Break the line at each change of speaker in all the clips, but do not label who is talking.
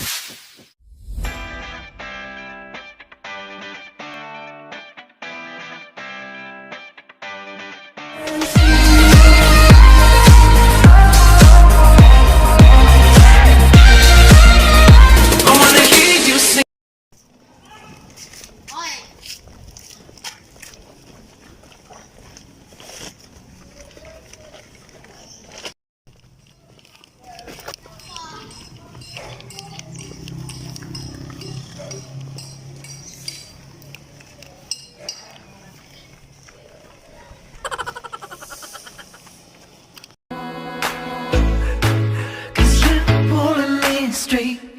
あ! street.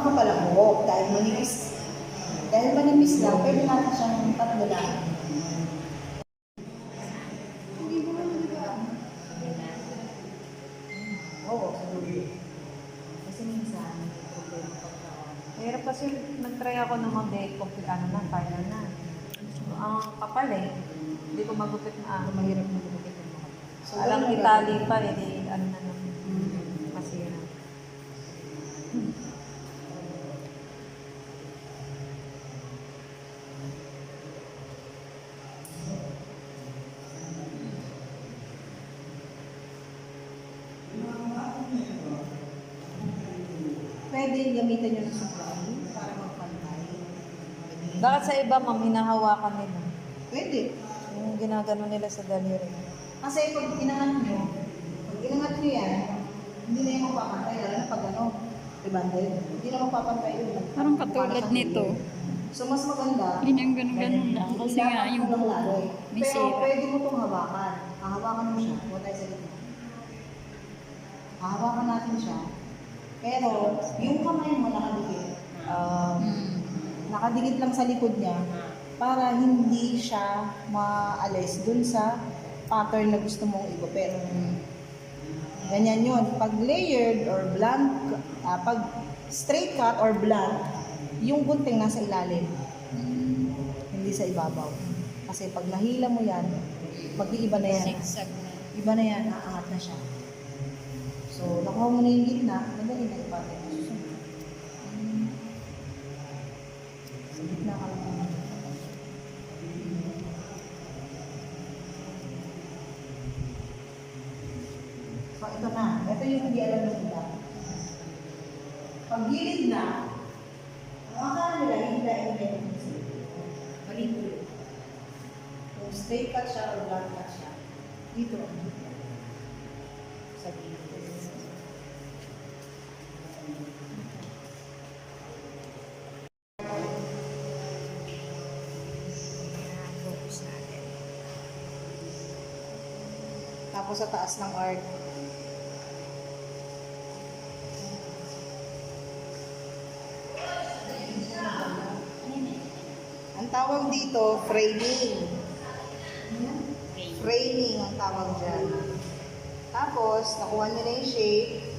Pag makapal ang buhok, dahil manipis, dahil manipis lang, pwede natin siyang patbulaan. Oo, kasi minsan,
Mahirap kasi nag-try ako ng mag-bake ano na, final na. Ang kapal eh. Hindi ko magupit na ano.
mahirap na mga. So,
Alam Italy pa eh, ano na
Pwede gamitan nyo ng supply para magpantay.
Bakit sa iba, ma'am, hinahawakan nila?
Pwede.
Yung ginagano nila sa daliri.
Kasi pag inangat nyo, pag inangat nyo yan, hindi na yung mapapantay, lalo na pag ano, diba, hindi na mapapantay yun.
Parang katulad nito.
So, mas maganda,
Ganyan, ganun, ganun lang. Kasi nga yung
Ilalak mo lang
buhok
lalo
ko,
eh.
may
Pero pwede mo itong hawakan. Hahawakan mo siya, huwag tayo sa gitna. Hahawakan natin siya. Pero, yung kamay mo nakadikit.
Um.
Nakadikit lang sa likod niya para hindi siya maalis dun sa pattern na gusto mong igupit. Ganyan yun. Pag layered or blank, ah, pag straight cut or blank, yung gunting nasa ilalim. Hindi sa ibabaw. Kasi pag nahila mo yan, mag-iiba na yan.
Zigzag na.
Iba na yan, aangat na siya. So, nakuha mo na yung gitna, madali na pattern na susunod. Sa gitna ka lang. So, ito na. Ito yung hindi alam ng iba. Pag gilid na, ang akala nila, hindi na yung ganyan. Mali po yun. Kung straight cut siya or blunt cut siya, dito ang gitna. Sa gilid. Tapos sa taas ng arc. Ang tawag dito, framing. Framing ang tawag dyan. Tapos, nakuha nyo na yung shape.